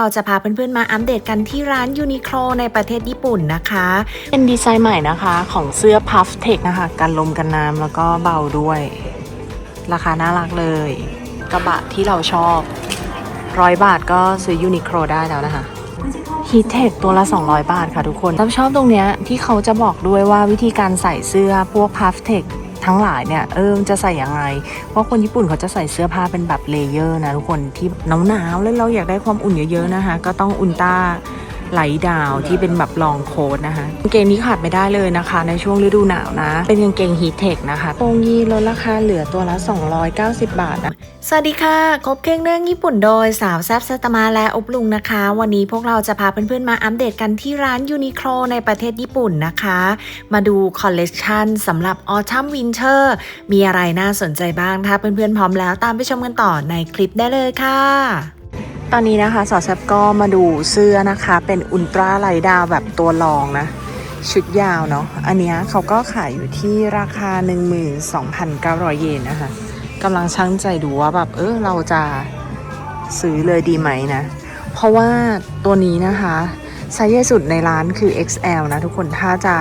เราจะพาเพื่อนๆมาอัปเดตกันที่ร้านยูนิโคลในประเทศญี่ปุ่นนะคะ เป็นดีไซน์ใหม่นะคะของเสื้อ Puff Tech นะคะกันลมกันน้ำแล้วก็เบาด้วย ราคาน่ารักเลย กระบะที่เราชอบร้อยบาทก็ซื้อยูนิโคลได้แล้วนะคะฮีทเทคตัวละ 200 บาทค่ะทุกคนถ้าชอบตรงเนี้ยที่เขาจะบอกด้วยว่าวิธีการใส่เสื้อพวก Puff Tech ทั้ ทั้งหลายเนี่ยเออจะใส่ยังไง เพราะคนญี่ปุ่นเขาจะใส่เสื้อผ้าเป็นแบบเลเยอร์นะทุกคนที่หนาวๆแล้วเราอยากได้ความอุ่นเยอะๆนะคะ ก็ต้องอุลตร้า ไหลดาวที่เป็นแบบลองโค้ดนะคะกางเกงนี้ขาดไม่ได้เลยนะคะ ในช่วงฤดูหนาวนะ เป็นกางเกงฮีทเทคนะคะโปรงยีลดราคาเหลือตัวละ 290 บาทนะสวัสดีค่ะ ครบเครื่องเรื่องญี่ปุ่นโดยสาวแซบสตมาและอบลุงนะคะ วันนี้พวกเราจะพาเพื่อนๆมาอัปเดตกันที่ร้านยูนิโคลในประเทศญี่ปุ่นนะคะ มาดูคอลเลกชันสำหรับออ t ัมวินเทอร์มีอะไรน่าสนใจบ้างถ้าเพื่อนๆพร้อมแล้วตามไปชมกันต่อในคลิปได้เลยค่ะ ตอนนี้นะคะสอแซบก็มาดูเสื้อนะคะ เป็นอุลตร้าไลดาวแบบตัวรองนะ ชุดยาวเนาะอันนี้เขาก็ขายอยู่ที่ราคา 12,900 เยนนะคะกำลังช่างใจดูว่าแบบเออเราจะซื้อเลยดีไหมนะ เพราะว่าตัวนี้นะคะไซส์ใหญ่สุดในร้านคือ XL นะทุกคนถ้าจะ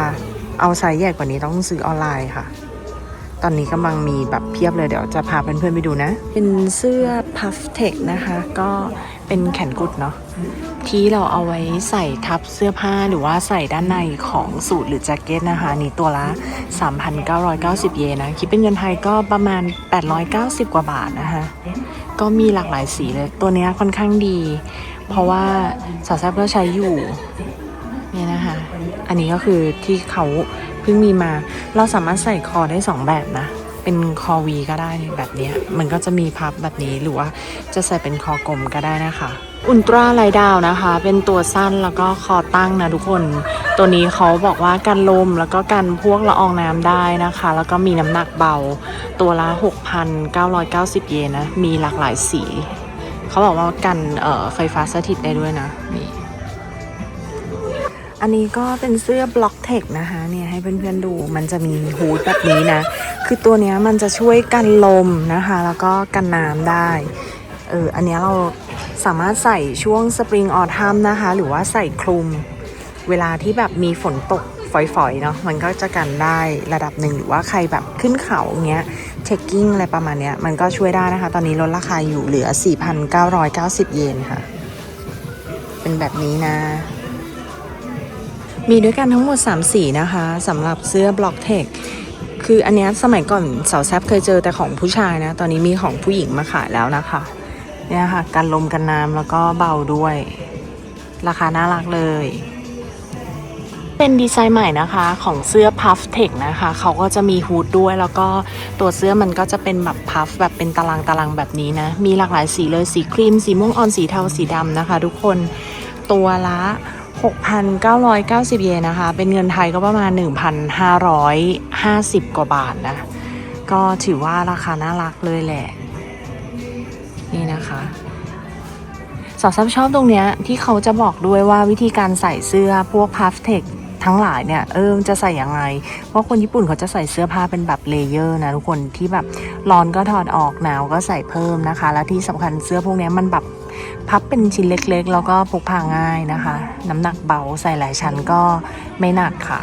เอาไซส์ใหญ่กว่านี้ต้องซื้อออนไลน์ค่ะ ตอนนี้กำลังมีแบบเพียบเลยเดี๋ยวจะพาเพื่อนๆไปดูนะ เป็นเสื้อ Puff Tech นะคะ ก็เป็นแขนกุดเนาะที่เราเอาไว้ใส่ทับเสื้อผ้าหรือว่าใส่ด้านในของสูทหรือแจ็คเก็ตนะคะ นี่ตัวละ 3,990 เยนนะ คิดเป็นเงินไทยก็ประมาณ 890 กว่าบาทนะคะก็มีหลากหลายสีเลย ตัวเนี้ยค่อนข้างดี เพราะว่าสาวแซบก็ใช้อยู่เนี่ยนะคะ อันนี้ก็คือที่เขา พิ่งมีมา เราสามารถใส่คอได้ 2 แบบนะ เป็นคอวีก็ได้แบบนี้ มันก็จะมีพับแบบนี้หรือว่าจะใส่เป็นคอกลมก็ได้นะคะอุลตร้าไลดาวนะคะ เป็นตัวสั้นแล้วก็คอตั้งนะทุกคน ตัวนี้เขาบอกว่ากันลมแล้วก็กันพวกละอองน้ำได้นะคะ แล้วก็มีน้ำหนักเบา ตัวละ 6,990 เยนนะ มีหลากหลายสี เขาบอกว่ากันไฟฟ้าสถิตได้ด้วยนะนี่ อันนี้ก็เป็นเสื้อบล็อกเทคนะคะเนี่ยให้เพื่อนๆดูมันจะมีฮูดแบบนี้นะ คือตัวเนี้ยมันจะช่วยกันลมนะคะ แล้วก็กันน้ำได้เอออันนี้เราสามารถใส่ช่วงสปริงออทัมนะคะ หรือว่าใส่คลุม เวลาที่แบบมีฝนตกฝอยๆเนาะมันก็จะกันได้ระดับหนึ่งหรือว่าใครแบบขึ้นเขาเงี้ยเทคกิ้งอะไรประมาณเนี้ยมันก็ช่วยได้นะคะ ตอนนี้ลดราคาอยู่เหลือ 4,990 เยนค่ะ เป็นแบบนี้นะ มีด้วยกันทั้งหมด 3 สีนะคะสำหรับเสื้อบล็อกเทคคืออันนี้สมัยก่อนสาวแซบเคยเจอแต่ของผู้ชายนะ ตอนนี้มีของผู้หญิงมาขายแล้วนะคะเนี่ยค่ะกันลมกันน้ำแล้วก็เบาด้วย ราคาน่ารักเลย เป็นดีไซน์ใหม่นะคะของเสื้อ Puff Tech นะคะเขาก็จะมีฮูดด้วย แล้วก็ตัวเสื้อมันก็จะเป็นแบบพัฟแบบเป็นตารางตารางแบบนี้นะ มีหลากหลายสีเลยสีครีม สีม่วงอ่อนสีเทาสีดำนะคะ ทุกคนตัวละ 6,990 เยนนะคะ เป็นเงินไทยก็ประมาณ 1,550 กว่าบาทนะ ก็ถือว่าราคาน่ารักเลยแหละ นี่นะคะสาวซับชอบตรงเนี้ยที่เขาจะบอกด้วยว่าวิธีการใส่เสื้อพวก Puff Tech ทั้งหลายเนี่ย เออจะใส่ยังไง เพราะคนญี่ปุ่นเขาจะใส่เสื้อผ้าเป็นแบบเลเยอร์นะทุกคนที่แบบร้อนก็ถอดออกหนาวก็ใส่เพิ่มนะคะ และที่สำคัญเสื้อพวกนี้มันแบบ พับเป็นชิ้นเล็กๆ แล้วก็พกพาง่ายนะคะ น้ำหนักเบาใส่หลายชั้นก็ไม่หนักค่ะ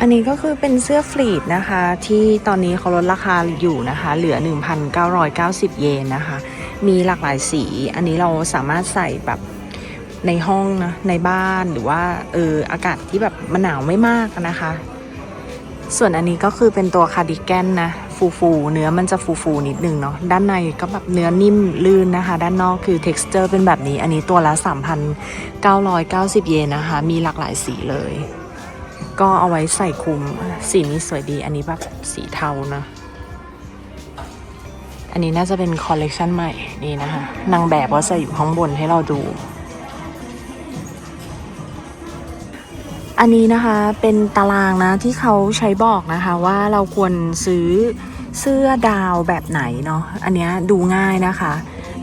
อันนี้ก็คือเป็นเสื้อฟลีดนะคะ ที่ตอนนี้เขาลดราคาอยู่นะคะ เหลือ 1,990 เยนนะคะ มีหลากหลายสี อันนี้เราสามารถใส่แบบในห้องนะในบ้านหรือว่าเอออากาศที่แบบมันหนาวไม่มากนะคะ ส่วนอันนี้ก็คือเป็นตัวคาร์ดิแกนนะ ฟูฟูๆเนื้อมันจะฟูฟูๆนิดนึงเนาะด้านในก็แบบเนื้อนิ่มลื่นนะคะ ด้านนอกคือ texture เป็นแบบนี้ อันนี้ตัวละ 3,990 เยนนะคะ มีหลากหลายสีเลย ก็เอาไว้ใส่คลุมสีนี้สวยดี อันนี้แบบสีเทานะ อันนี้น่าจะเป็นคอลเลกชันใหม่นี่นะคะนางแบบว่าใส่อยู่ข้างบนให้เราดู อันนี้นะคะเป็นตารางนะที่เขาใช้บอกนะคะว่าเราควรซื้อเสื้อดาวแบบไหนเนาะอันเนี้ยดูง่ายนะคะ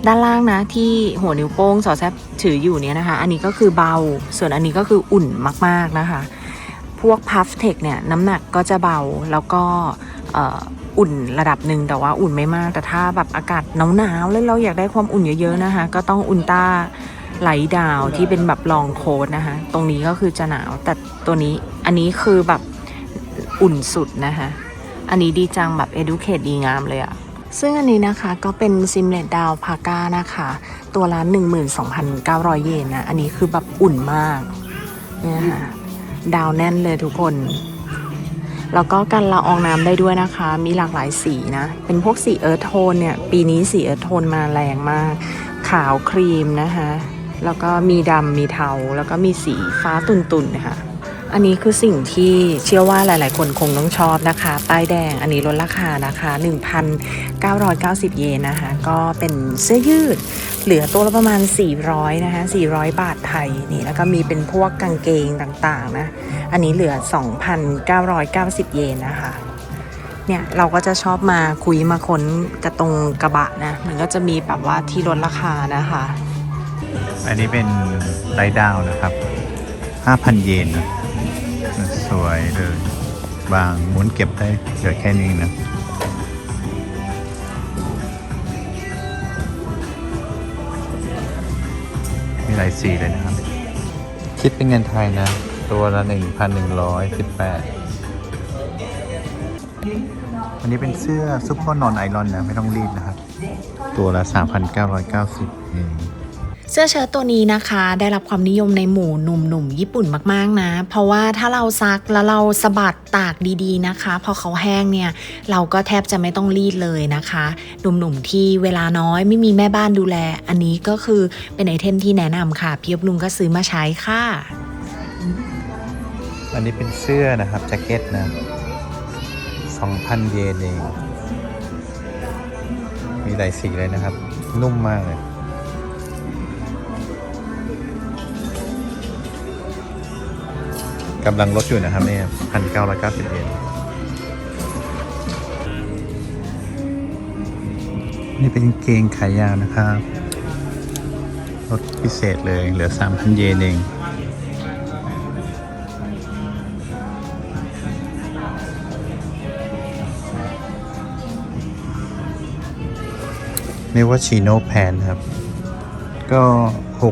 ด้านล่างนะที่หัวนิ้วโป้งสอดแซบถืออยู่เนี่ยนะคะ อันนี้ก็คือเบา ส่วนอันนี้ก็คืออุ่นมากๆนะคะ พวกพัฟเทคเนี่ยน้ำหนักก็จะเบาแล้วก็อุ่นระดับหนึ่งแต่ว่าอุ่นไม่มากแต่ถ้าแบบอากาศหนาวๆแล้วเราอยากได้ความอุ่นเยอะๆนะคะ ก็ต้องอุลตร้า ไหลดาวที่เป็นแบบลองโค้ดนะคะ ตรงนี้ก็คือจะหนาว แต่ตัวนี้อันนี้คือแบบอุ่นสุดนะคะ อันนี้ดีจังแบบ educate ดีงามเลยอะซึ่งอันนี้นะคะก็เป็นซิมเลตดาวพาก้านะคะ ตัวละ 12,900 เยนนะ อันนี้คือแบบอุ่นมากเนี่ยค่ะดาวแน่นเลยทุกคน แล้วก็กันละอองน้ำได้ด้วยนะคะ มีหลากหลายสีนะ เป็นพวกสีเอิร์ธโทนเนี่ย ปีนี้สีเอิร์ธโทนมาแรงมาก ขาวครีมนะคะ แล้วก็มีดำมีเทา แล้วก็มีสีฟ้าตุ่นๆนะคะอันนี้คือสิ่งที่เชื่อว่าหลาย ๆ คนคงต้องชอบนะคะ ป้ายแดงอันนี้ลดราคานะคะ 1,990 เยนนะคะ ก็เป็นเสื้อยืด เหลือตัวละประมาณ 400 นะคะ 400 บาทไทยนี่แล้วก็มีเป็นพวกกางเกงต่าง ๆ นะ อันนี้เหลือ 2,990 เยนนะคะเนี่ยเราก็จะชอบมาคุยมาค้นกระตรงกระบะนะ มันก็จะมีแบบว่าที่ลดราคานะคะ อันนี้เป็นไดดาวนะครับ 5,000 เยนนะสวยเลย บางหมุนเก็บได้เหลือแค่นี้นะมีหลายสีเลยนะครับ คิดเป็นเงินไทยนะ ตัวละ 1,118อันนี้เป็นเสื้อซุปเปอร์นอนไอรอนนะ ไม่ต้องรีดนะครับ ตัวละ 3,990เอง เสื้อเชิ้ตตัวนี้นะคะ ได้รับความนิยมในหมู่หนุ่มๆญี่ปุ่นมากๆนะ เพราะว่าถ้าเราซักแล้วเราสะบัดตากดีๆนะคะ พอเขาแห้งเนี่ย เราก็แทบจะไม่ต้องรีดเลยนะคะ หนุ่มๆที่เวลาน้อยไม่มีแม่บ้านดูแล อันนี้ก็คือเป็นไอเทมที่แนะนำค่ะพี่ยบลุงก็ซื้อมาใช้ค่ะ อันนี้เป็นเสื้อนะครับแจ็คเก็ตนะ2,000 เยนเองมีหลายสีเลยนะครับ นุ่มมากเลย กำลังลดอยู่นะครับเนี่ยพันเก้าร้อยเก้าสิบเยนนี่เป็นเกงขายยาวนะครับลดพิเศษเลยเหลือ 3,000 เยนเองเรียกว่าชีโน่แพนครับ ก็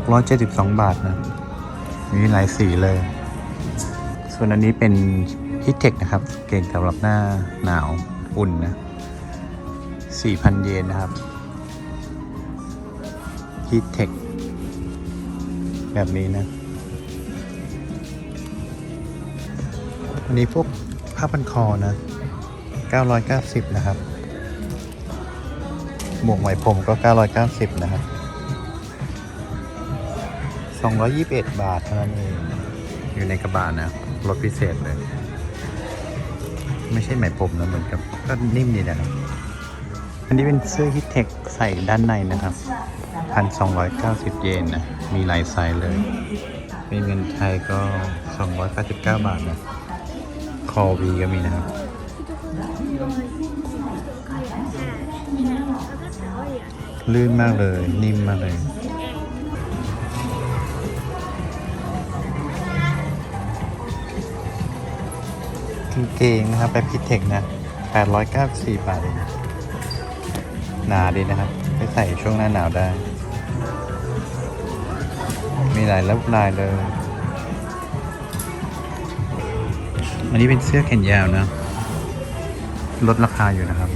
672 บาทนะ มีหลายสีเลย ส่วนอันนี้เป็นฮิตเทคนะครับ เก่งสำหรับหน้าหนาวอุ่นนะ4,000 เยนนะครับฮิตเทคแบบนี้นะ อันนี้พวกผ้าพันคอนะ 990 นะครับ หมวกไหมพรมก็ 990 นะครับ 221 บาทเท่านั้นเอง อยู่ในกระบะนะ ลดพิเศษเลย ไม่ใช่ไหมพรมนะเหมือนกับก็นิ่มดีนะครับ อันนี้เป็นเสื้อฮิตเทคใส่ด้านในนะครับ1,290เยนนะ มีหลายไซส์เลย เป็นเงินไทยก็299บาทนะ คอวีก็มีนะครับลื่นมากเลย นิ่มมากเลย กางเกงนะครับไปพิเทคนะ 894 บาทเองหนาดีนะครับ ไปใส่ช่วงหน้าหนาวได้ มีหลายรูปลายเลย อันนี้เป็นเสื้อแขนยาวนะลดราคาอยู่นะครับ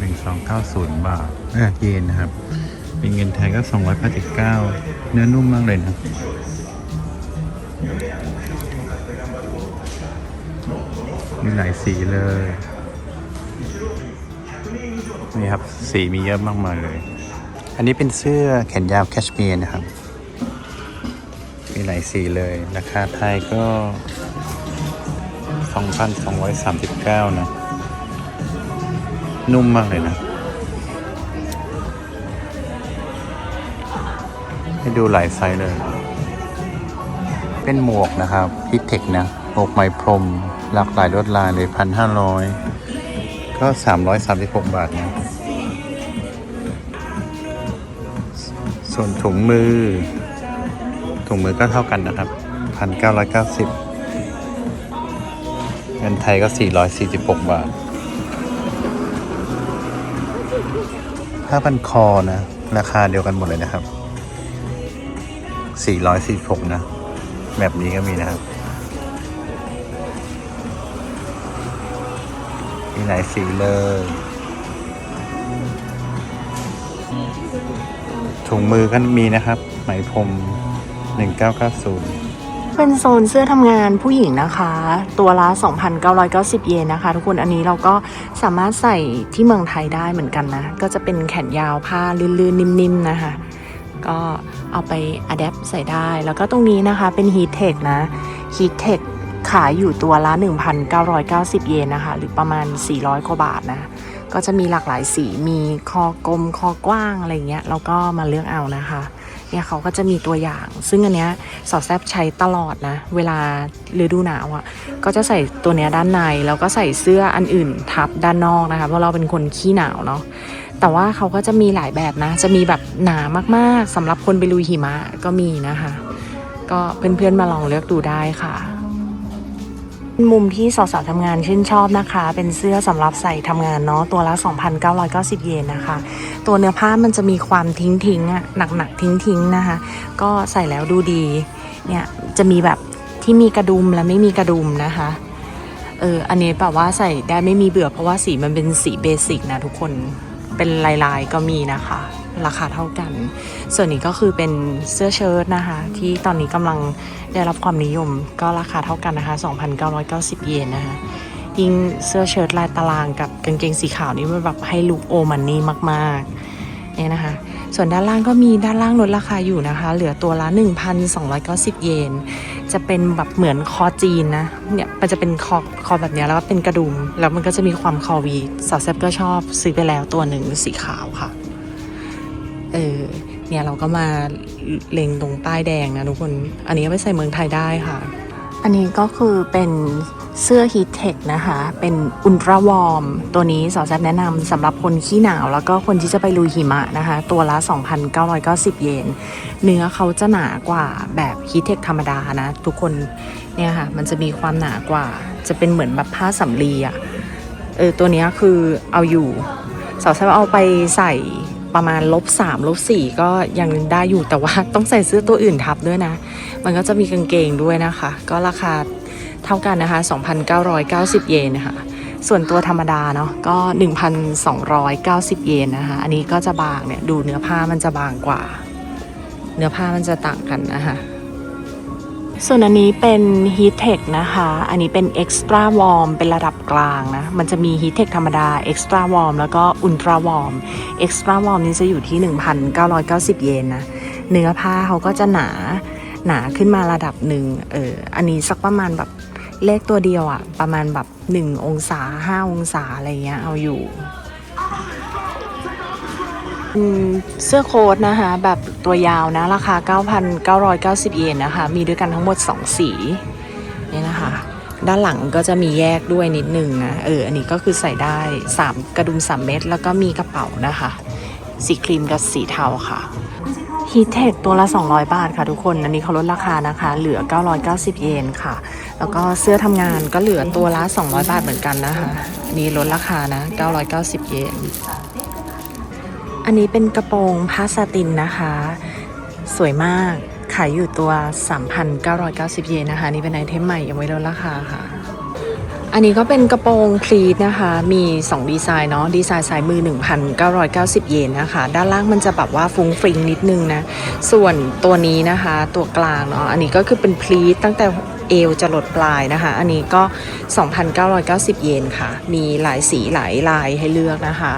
1290 บาทเออเยนนะครับ เป็นเงินไทยก็ 289 เนื้อนุ่มมากเลยนะ มีหลายสีเลย นี่ครับ สีมีเยอะมากมายเลย อันนี้เป็นเสื้อแขนยาวแคชเมียร์นะครับ มีหลายสีเลย ราคาไทยก็ 2,239 นะ นุ่มมากเลยนะ ให้ดูหลายไซส์เลย เป็นหมวกนะครับพิเทคนะหมวกไหมพรม หลากหลายลวดลายเลยพันห้าร้อยก็สามร้อยสามสิบหกบาทนะส่วนถุงมือ ถุงมือก็เท่ากันนะครับพันเก้าร้อยเก้าสิบเงินไทยก็สี่ร้อยสี่สิบหกบาทผ้าพันคอนะ ราคาเดียวกันหมดเลยนะครับ 446 นะ แบบนี้ก็มีนะครับ หลายสีเลย ถุงมือก็มีนะครับ ไหมพรม 1990เป็นโซนเสื้อทำงานผู้หญิงนะคะ ตัวละ 2,990 เยนนะคะ ทุกคนอันนี้เราก็สามารถใส่ที่เมืองไทยได้เหมือนกันนะ ก็จะเป็นแขนยาวผ้าลื่นๆ นิ่มๆ นะคะ ก็เอาไปอัดแอปใส่ได้ แล้วก็ตรงนี้นะคะเป็น Heat Tech นะ Heat Tech ขายอยู่ตัวละ 1,990 เยนนะคะ หรือประมาณ 400 กว่าบาทนะ ก็จะมีหลากหลายสี มีคอกลม คอกว้าง อะไรเงี้ย แล้วก็มาเลือกเอานะคะ เนี่ยเขาก็จะมีตัวอย่าง ซึ่งอันเนี้ยสาวแซบใช้ตลอดนะ เวลาฤดูหนาวอะ่ะ ก็จะใส่ตัวเนี้ยด้านใน แล้วก็ใส่เสื้ออันอื่นทับด้านนอกนะคะ เพราะเราเป็นคนขี้หนาวเนาะแต่ว่าเขาก็จะมีหลายแบบนะ จะมีแบบหนามากๆสำหรับคนไปลุยหิมะก็มีนะคะ ก็เพื่อนๆมาลองเลือกดูได้ค่ะ มุมที่สาวๆทำงานชื่นชอบนะคะ เป็นเสื้อสำหรับใส่ทำงานเนาะตัวละ 2,990 เยนนะคะ ตัวเนื้อผ้ามันจะมีความทิ้งทิ้งอะหนักๆทิ้งทิ้งนะคะ ก็ใส่แล้วดูดีเนี่ยจะมีแบบที่มีกระดุมและไม่มีกระดุมนะคะเอออันนี้แบบว่าใส่ได้ไม่มีเบื่อเพราะว่าสีมันเป็นสีเบสิกนะทุกคนเป็นลายๆก็มีนะคะ ราคาเท่ากัน ส่วนนี้ก็คือเป็นเสื้อเชิ้ตนะคะ ที่ตอนนี้กำลังได้รับความนิยมก็ราคาเท่ากันนะคะ 2,990 เยนนะคะยิ่งเสื้อเชิ้ตลายตารางกับกางเกงสีขาวนี่มันแบบให้ลุคโอมันนี่มากๆเนี่ยนะคะ ส่วนด้านล่างก็มีด้านล่างลดราคาอยู่นะคะ เหลือตัวละ 1,290 เยน จะเป็นแบบเหมือนคอจีนนะเนี่ยมันจะเป็นคอคอแบบนี้แล้วก็เป็นกระดุม แล้วมันก็จะมีความคอวีสาวแซบก็ชอบซื้อไปแล้วตัวหนึ่งสีขาวค่ะ เออ เนี่ยเราก็มาเล็งตรงป้ายแดงนะทุกคน อันนี้ไปใส่เมืองไทยได้ค่ะ อันนี้ก็คือเป็นเสื้อ Heat Tech นะคะ เป็นอุลตร้าวอร์ม ตัวนี้สาวแซบแนะนำสำหรับคนขี้หนาว แล้วก็คนที่จะไปลุยหิมะนะคะ ตัวละ 2,990 เยน เนื้อเขาจะหนากว่าแบบ Heat Tech ธรรมดานะ ทุกคน เนี่ยค่ะ มันจะมีความหนากว่า จะเป็นเหมือนแบบผ้าสำลีอะเออ ตัวนี้คือเอาอยู่ สาวแซบเอาไปใส่ ประมาณลบสามลบสี่ก็ยังได้อยู่แต่ว่าต้องใส่เสื้อตัวอื่นทับด้วยนะ มันก็จะมีกางเกงด้วยนะคะ ก็ราคาเท่ากันนะคะ 2,990 เยนนะคะส่วนตัวธรรมดาเนาะก็ 1,290 เยนนะคะ อันนี้ก็จะบางเนี่ย ดูเนื้อผ้ามันจะบางกว่า เนื้อผ้ามันจะต่างกันนะคะ ส่วนอันนี้เป็น Heat Tech นะคะ อันนี้เป็น Extra Warm เป็นระดับกลางนะ มันจะมี Heat Tech ธรรมดา Extra Warm แล้วก็ Ultra Warm Extra Warm นี่จะอยู่ที่ 1,990 เยนนะ เนื้อผ้าเขาก็จะหนา หนาขึ้นมาระดับหนึ่ง เออ อันนี้สักประมาณแบบเลขตัวเดียวอะประมาณแบบ 1 องศา 5 องศาอะไรเงี้ยเอาอยู่ เสื้อโค้ทนะคะ แบบตัวยาวนะ ราคา 9,990 เยนนะคะ มีด้วยกันทั้งหมด 2 สีนี่นะคะ ด้านหลังก็จะมีแยกด้วยนิดนึงนะ เออ อันนี้ก็คือใส่ได้ 3 กระดุม 3 เม็ดแล้วก็มีกระเป๋านะคะ สีครีมกับสีเทาค่ะฮีเทคตัวละ 200 บาทค่ะทุกคน อันนี้เขาลดราคานะคะ เหลือ 990 เยนค่ะ แล้วก็เสื้อทำงานก็เหลือตัวละ 200 บาทเหมือนกันนะคะ นี่ลดราคานะ 990 เยน อันนี้เป็นกระโปรงผ้าสาตินนะคะ สวยมากขายอยู่ตัว 3,990 เยนนะคะ นี่เป็นไอเทมใหม่ยังไม่ลดราคาค่ะ อันนี้ก็เป็นกระโปรงพลีทนะคะ มี 2 ดีไซน์เนาะดีไซน์สายมือ 1,990 เยนนะคะ ด้านล่างมันจะแบบว่าฟุ้งฟริงนิดนึงนะ ส่วนตัวนี้นะคะตัวกลางเนาะอันนี้ก็คือเป็นพลีทตั้งแต่เอวจะหลดปลายนะคะ อันนี้ก็ 2,990 เยนค่ะ มีหลายสีหลายลายให้เลือกนะคะ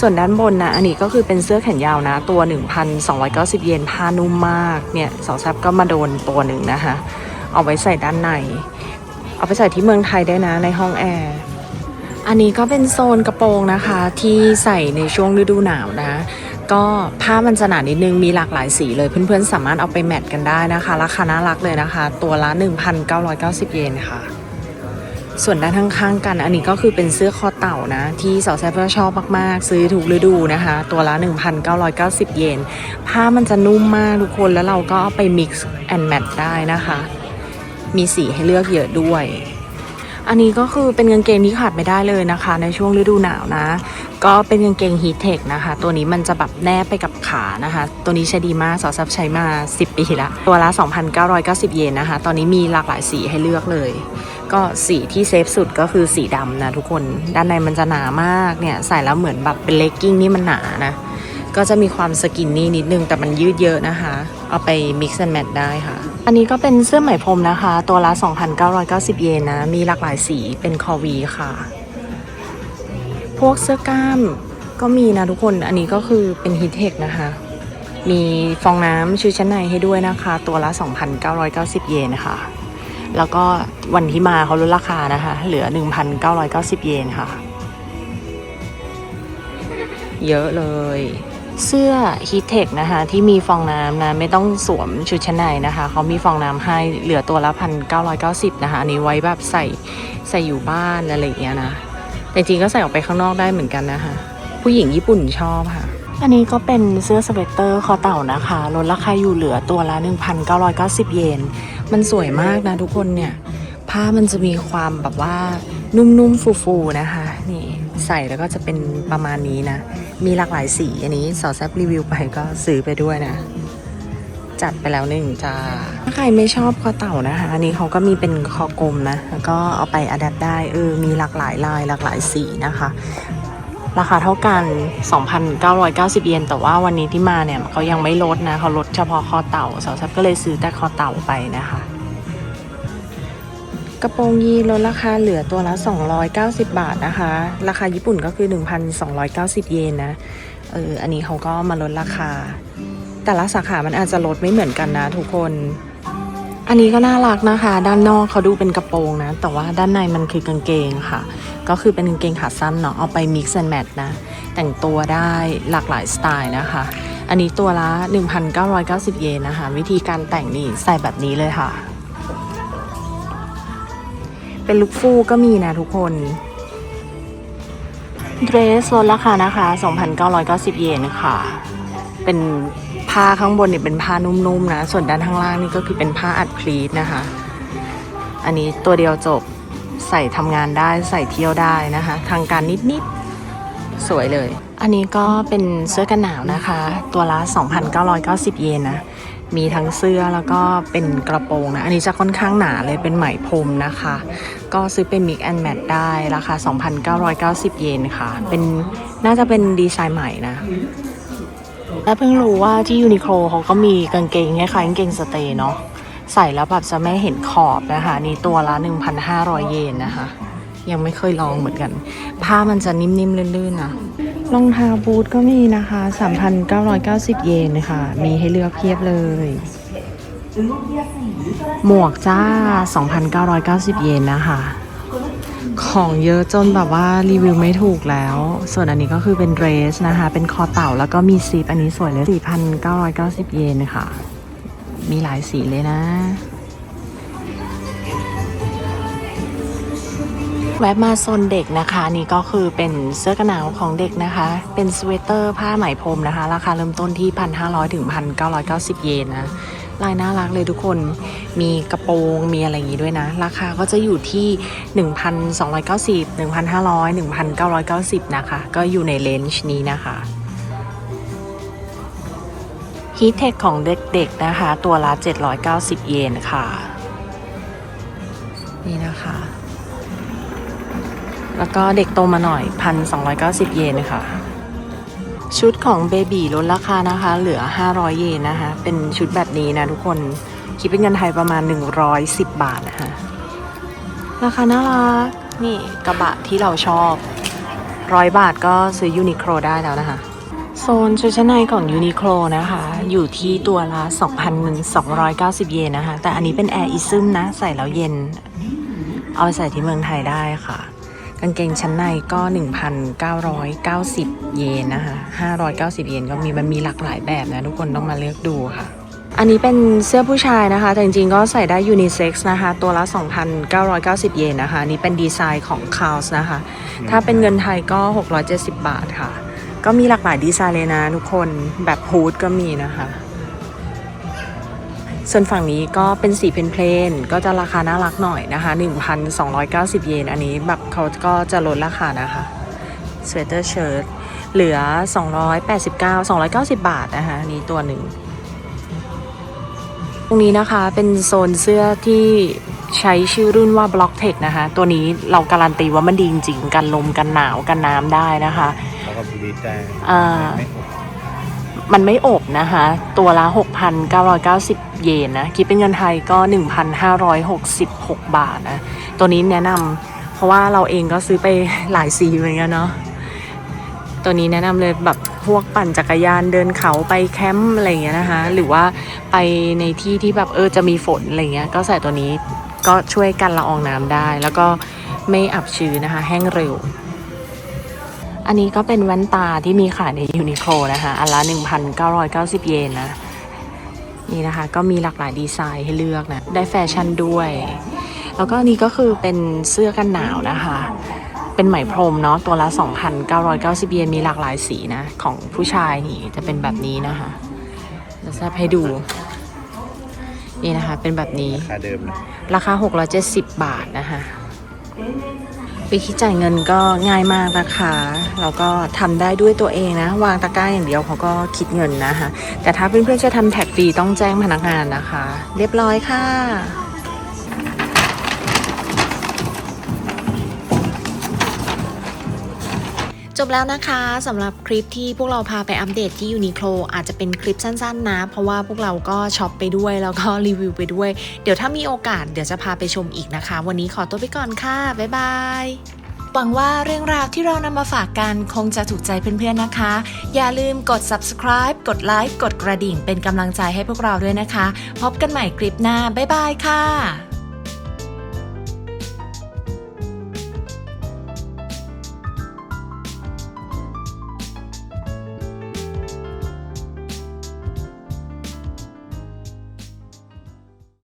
ส่วนด้านบนนะอันนี้ก็คือเป็นเสื้อแขนยาวนะ ตัว 1,290 เยนผ้านุ่มมากเนี่ยสาวแซบก็มาโดนตัวหนึ่งนะคะ เอาไว้ใส่ด้านใน เอาไปใส่ที่เมืองไทยได้นะในห้องแอร์อันนี้ก็เป็นโซนกระโปรงนะคะที่ใส่ในช่วงฤดูหนาวนะ ก็ผ้ามันจะหนานิดนึงมีหลากหลายสีเลยเพื่อนๆสามารถเอาไปแมทกันได้นะคะ ราคาน่ารักเลยนะคะ ตัวละ 1,990 เยนค่ะ ส่วนด้านข้างๆกัน อันนี้ก็คือเป็นเสื้อคอเต่านะ ที่สาวแซ่บชอบมากๆ ซื้อถูกฤดูนะคะ ตัวละ 1,990 เยน ผ้ามันจะนุ่มมากทุกคนแล้วเราก็เอาไป mix and match ได้นะคะ มีสีให้เลือกเยอะด้วย อันนี้ก็คือเป็นกางเกงที่ขาดไม่ได้เลยนะคะ ในช่วงฤดูหนาวนะ ก็เป็นกางเกงฮีทเทคนะคะ ตัวนี้มันจะแบบแนบไปกับขขานะคะ ตัวนี้ใช้ดีมากสอซับใช้มา 10 ปีละ ตัวละ 2,990 เยนนะคะ ตอนนี้มีหลากหลายสีให้เลือกเลย ก็สีที่เซฟสุดก็คือสีดำนะทุกคนด้านในมันจะหนามากเนี่ยใส่แล้วเหมือนแบบเป็นเลกกิ้งนี่มันหนานะ ก็จะมีความสกินนี่นิดนึงแต่มันยืดเยอะนะคะ เอาไป mix and match ได้ค่ะ อันนี้ก็เป็นเสื้อไหมพรมนะคะ ตัวละ 2,990 เยนนะ มีหลากหลายสีเป็นคอวีค่ะ พวกเสื้อกล้ามก็มีนะทุกคนอันนี้ก็คือเป็นฮิตเทคนะคะมีฟองน้ำชุดชั้นในให้ด้วยนะคะ ตัวละ 2,990 เยนค่ะ แล้วก็วันที่มาเขาลดราคานะคะ เหลือ 1,990 เยนค่ะ เยอะเลย เสื้อฮีทเทคนะคะ ที่มีฟองน้ำนะ ไม่ต้องสวมชุดชั้นในนะคะ เขามีฟองน้ำให้เหลือตัวละพันเก้าร้อยเก้าสิบนะคะ อันนี้ไว้แบบใส่ใส่อยู่บ้านอะไรอย่างเงี้ยนะ แต่จริงๆก็ใส่ออกไปข้างนอกได้เหมือนกันนะคะ ผู้หญิงญี่ปุ่นชอบค่ะอันนี้ก็เป็นเสื้อสเวตเตอร์คอเต่านะคะ ลดราคาอยู่เหลือตัวละ 1,990 เยน มันสวยมากนะทุกคนเนี่ย ผ้ามันจะมีความแบบว่านุ่มๆฟูๆนะคะ นี่ใส่แล้วก็จะเป็นประมาณนี้นะ มีหลากหลายสีอันนี้สอแซบรีวิวไปก็ซื้อไปด้วยนะ จัดไปแล้วหนึ่งจ้าถ้าใครไม่ชอบคอเต่านะคะ อันนี้เขาก็มีเป็นคอกลมนะ แล้วก็เอาไปอัดแอปได้เออมีหลากหลายลายหลากหลายสีนะคะ ราคาเท่ากัน 2,990 เยน แต่ว่าวันนี้ที่มาเนี่ยเขายังไม่ลดนะเขาลดเฉพาะคอเต่าสาวซับก็เลยซื้อแต่คอเต่าไปนะคะ กระโปรงยีลดราคาเหลือตัวละ 290 บาทนะคะ ราคาญี่ปุ่นก็คือ 1,290 เยนนะ เออ อันนี้เขาก็มาลดราคา แต่ละสาขามันอาจจะลดไม่เหมือนกันนะทุกคน อันนี้ก็น่ารักนะคะ ด้านนอกเขาดูเป็นกระโปรงนะ แต่ว่าด้านในมันคือกางเกงค่ะ ก็คือเป็นกางเกงขาสั้นเนาะเอาไป mix and match นะ แต่งตัวได้หลากหลายสไตล์นะคะ อันนี้ตัวละ 1,990 เยนนะคะ วิธีการแต่งนี่ใส่แบบนี้เลยค่ะ เป็นลุคฟูก็มีนะทุกคนเดรสลดราคานะคะ 2,990 เยนค่ะ เป็นผ้าข้างบนเนี่ยเป็นผ้านุ่มๆนะ ส่วนด้านข้างล่างนี่ก็คือเป็นผ้าอัดพลีทนะคะ อันนี้ตัวเดียวจบใส่ทำงานได้ใส่เที่ยวได้นะคะ ทางการนิดๆ สวยเลย อันนี้ก็เป็นเสื้อกันหนาวนะคะ ตัวละ 2,990 เยนนะ มีทั้งเสื้อแล้วก็เป็นกระโปรงนะ อันนี้จะค่อนข้างหนาเลยเป็นไหมพรมนะคะ ก็ซื้อเป็น mix and match ได้ราคา 2,990 เยนค่ะ เป็นน่าจะเป็นดีไซน์ใหม่นะ และเพิ่งรู้ว่าที่ยูนิโคลเขาก็มีกางเกงคล้ายๆกางเกงสเตย์เนาะใส่แล้วแบบจะไม่เห็นขอบนะคะ นี่ตัวละ 1,500 เยนนะคะ ยังไม่เคยลองเหมือนกัน ผ้ามันจะนิ่มๆลื่นๆนะรองเท้าบูทก็มีนะคะ 3,990 เยนค่ะ มีให้เลือกเพียบเลย หมวกจ้า 2,990 เยนนะคะ ของเยอะจนแบบว่ารีวิวไม่ถูกแล้ว ส่วนอันนี้ก็คือเป็นเดรสนะคะ เป็นคอเต่าแล้วก็มีซิปอันนี้สวยเลย 4,990 เยนค่ะ มีหลายสีเลยนะ แวะมาโซนเด็กนะคะ นี่ก็คือเป็นเสื้อกันหนาวของเด็กนะคะ เป็นสเวตเตอร์ผ้าไหมพรมนะคะ ราคาเริ่มต้นที่ 1,500ถึง1,990 เยนนะ ลายน่ารักเลยทุกคน มีกระโปรงมีอะไรอย่างนี้ด้วยนะ ราคาก็จะอยู่ที่ 1,290 1,500 1,990 นะคะ ก็อยู่ในเลนจ์นี้นะคะฮีทเทคของเด็กๆนะคะ ตัวละ 790 เยนค่ะ นี่นะคะ แล้วก็เด็กโตมาหน่อย 1,290 เยนค่ะ ชุดของเบบีลดราคานะคะ เหลือ 500 เยนนะคะ เป็นชุดแบบนี้นะทุกคน คิดเป็นเงินไทยประมาณ 110 บาทนะคะ ราคาน่ารัก นี่กระบะที่เราชอบ ร้อยบาทก็ซื้อยูนิโคลได้แล้วนะคะ โซนชุดชั้นในของยูนิโคลนะคะ อยู่ที่ตัวละ 2,290 เยนนะคะ แต่อันนี้เป็นแอร์อิซึมนะ ใส่แล้วเย็น เอาไปใส่ที่เมืองไทยได้ค่ะางเกงชั้นในก็ 1,990 เยนนะคะ590 เยนก็มีมันมีหลากหลายแบบนะ ทุกคนต้องมาเลือกดูค่ะ อันนี้เป็นเสื้อผู้ชายนะคะ แต่จริงๆก็ใส่ได้ยูนิเซ็กซ์นะคะ ตัวละ 2,990 เยนนะคะอันนี่เป็นดีไซน์ของ c a l s นะคะ ถ้าเป็นเงินไทยก็ 670 บาทค่ะ ก็มีหลากหลายดีไซน์เลยนะทุกคนแบบฮูดก็มีนะคะ ส่วนฝั่งนี้ก็เป็นสีเพลนๆก็จะราคาน่ารักหน่อยนะคะ 1,290 เยน อันนี้แบบเขาก็จะลดราคานะคะสเวตเตอร์เชิ้ตเหลือ 289 290 บาทนะคะนี่ตัวหนึ่ง ตรงนี้นะคะเป็นโซนเสื้อที่ใช้ชื่อรุ่นว่า Block Tech นะคะ ตัวนี้เราการันตีว่ามันดีจริงๆกันลมกันหนาวกันน้ำได้นะคะแล้วก็บรีดได้อ่าไม่อบมันไม่อบนะคะ ตัวละ 6,990 เยนนะคิดเป็นเงินไทยก็ 1,566 บาทนะ ตัวนี้แนะนำเพราะว่าเราเองก็ซื้อไปหลายสีเหมือนกันเนาะตัวนี้แนะนำเลยแบบพวกปั่นจักรยานเดินเขาไปแคมป์อะไรอย่างเงี้ยนะคะ หรือว่าไปในที่ที่แบบเออจะมีฝนอะไรเงี้ยก็ใส่ตัวนี้ก็ช่วยกันละอองน้ำได้ แล้วก็ไม่อับชื้นนะคะ แห้งเร็ว อันนี้ก็เป็นแว่นตาที่มีขายในยูนิโคลนะคะอันละ 1,990 เยนนะ นี่นะคะก็มีหลากหลายดีไซน์ให้เลือกนะ ได้แฟชั่นด้วย แล้วก็อันนี้ก็คือเป็นเสื้อกันหนาวนะคะ เป็นไหมพรมเนาะตัวละ 2,990เยนมีหลากหลายสีนะ ของผู้ชายนี่จะเป็นแบบนี้นะคะจะแซบให้ดู นี่นะคะเป็นแบบนี้ ราคาเดิมนะราคา 670 บาทนะคะ วิธีจ่ายเงินก็ง่ายมากนะคะเราก็ทำได้ด้วยตัวเองนะ วางตะกร้าอย่างเดียวเขาก็คิดเงินนะคะ แต่ถ้าเพื่อนๆจะทำแท็กฟรีต้องแจ้งพนักงานนะคะ เรียบร้อยค่ะ จบแล้วนะคะสำหรับคลิปที่พวกเราพาไปอัปเดตที่ยูนิโคลอาจจะเป็นคลิปสั้นๆนะ เพราะว่าพวกเราก็ช็อปไปด้วยแล้วก็รีวิวไปด้วย เดี๋ยวถ้ามีโอกาสเดี๋ยวจะพาไปชมอีกนะคะ วันนี้ขอตัวไปก่อนค่ะ บ๊ายบายหวังว่าเรื่องราวที่เรานำมาฝากกันคงจะถูกใจเพื่อนๆนะคะ อย่าลืมกด subscribe กดไลค์กดกระดิ่งเป็นกำลังใจให้พวกเราด้วยนะคะ พบกันใหม่คลิปหน้า บ๊ายบายค่ะ